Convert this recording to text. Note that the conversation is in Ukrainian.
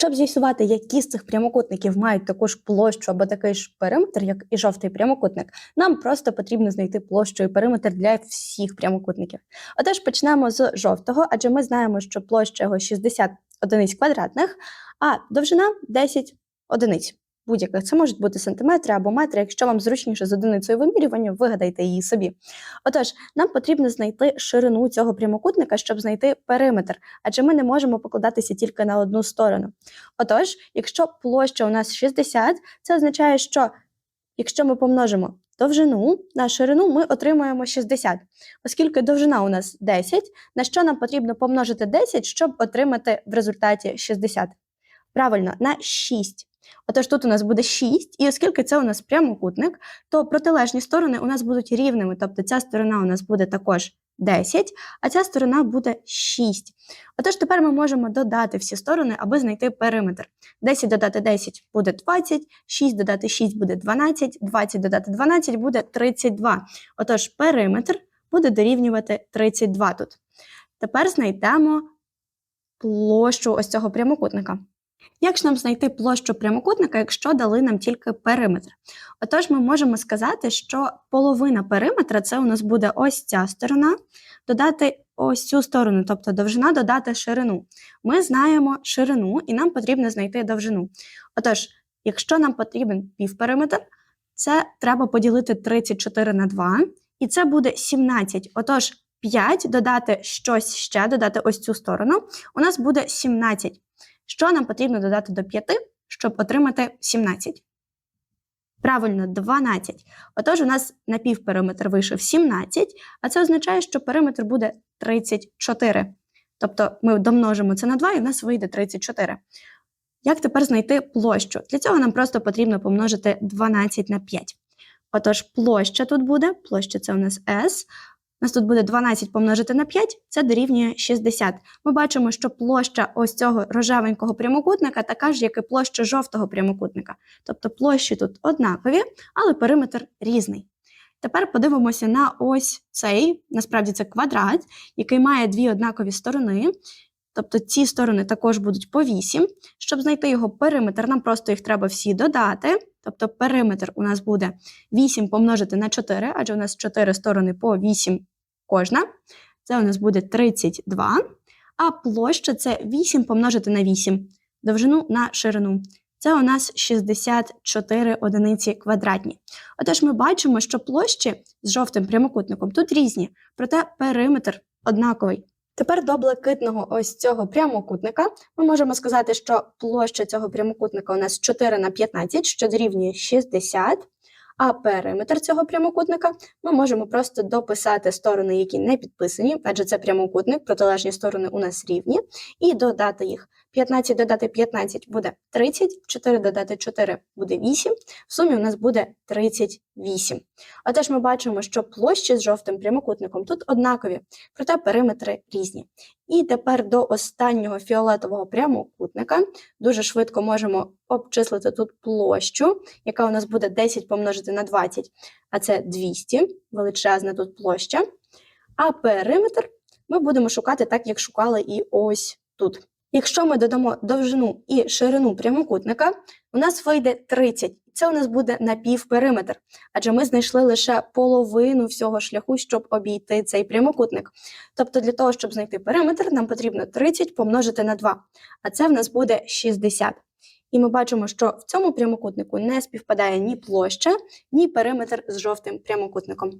Щоб з'ясувати, які з цих прямокутників мають таку ж площу або такий ж периметр, як і жовтий прямокутник, нам просто потрібно знайти площу і периметр для всіх прямокутників. Отож, почнемо з жовтого, адже ми знаємо, що площа його 60 одиниць квадратних, а довжина 10 одиниць. Будь-яких це можуть бути сантиметри або метри. Якщо вам зручніше з одиницею вимірювання, вигадайте її собі. Отож, нам потрібно знайти ширину цього прямокутника, щоб знайти периметр, адже ми не можемо покладатися тільки на одну сторону. Отож, якщо площа у нас 60, це означає, що якщо ми помножимо довжину на ширину, ми отримуємо 60. Оскільки довжина у нас 10, на що нам потрібно помножити 10, щоб отримати в результаті 60? Правильно, на 6. Отож, тут у нас буде 6, і оскільки це у нас прямокутник, то протилежні сторони у нас будуть рівними. Тобто ця сторона у нас буде також 10, а ця сторона буде 6. Отож, тепер ми можемо додати всі сторони, аби знайти периметр. 10 додати 10 буде 20, 6 додати 6 буде 12, 20 додати 12 буде 32. Отож, периметр буде дорівнювати 32 тут. Тепер знайдемо площу ось цього прямокутника. Як ж нам знайти площу прямокутника, якщо дали нам тільки периметр? Отож, ми можемо сказати, що половина периметра це у нас буде ось ця сторона, додати ось цю сторону, тобто довжина додати ширину. Ми знаємо ширину, і нам потрібно знайти довжину. Отож, якщо нам потрібен півпериметр, це треба поділити 34 на 2, і це буде 17. Отож, 5 додати щось ще, додати ось цю сторону, у нас буде 17. Що нам потрібно додати до 5, щоб отримати 17? Правильно, 12. Отож, у нас напівпериметр вийшов 17, а це означає, що периметр буде 34. Тобто ми домножимо це на 2 і в нас вийде 34. Як тепер знайти площу? Для цього нам просто потрібно помножити 12 на 5. Отож, площа тут буде, площа це у нас S, нас тут буде 12 помножити на 5, це дорівнює 60. Ми бачимо, що площа ось цього рожевенького прямокутника така ж, як і площа жовтого прямокутника. Тобто площі тут однакові, але периметр різний. Тепер подивимося на ось цей, насправді це квадрат, який має дві однакові сторони. Тобто ці сторони також будуть по 8. Щоб знайти його периметр, нам просто їх треба всі додати. Тобто периметр у нас буде 8 помножити на 4, адже у нас 4 сторони по 8 кожна. Це у нас буде 32. А площа це 8 помножити на 8, довжину на ширину. Це у нас 64 одиниці квадратні. Отож, ми бачимо, що площі з жовтим прямокутником тут різні, проте периметр однаковий. Тепер до блакитного ось цього прямокутника ми можемо сказати, що площа цього прямокутника у нас 4 на 15, що дорівнює 60. А периметр цього прямокутника ми можемо просто дописати сторони, які не підписані, адже це прямокутник, протилежні сторони у нас рівні, і додати їх. 15 додати 15 буде 30, 4 додати 4 буде 8, в сумі у нас буде 38. Отож, ми бачимо, що площі з жовтим прямокутником тут однакові, проте периметри різні. І тепер до останнього фіолетового прямокутника дуже швидко можемо обчислити тут площу, яка у нас буде 10 помножити на 20, а це 200, величезна тут площа. А периметр ми будемо шукати так, як шукали і ось тут. Якщо ми додамо довжину і ширину прямокутника, у нас вийде 30. Це у нас буде напівпериметр, адже ми знайшли лише половину всього шляху, щоб обійти цей прямокутник. Тобто, для того, щоб знайти периметр, нам потрібно 30 помножити на 2, а це в нас буде 60. І ми бачимо, що в цьому прямокутнику не співпадає ні площа, ні периметр з жовтим прямокутником.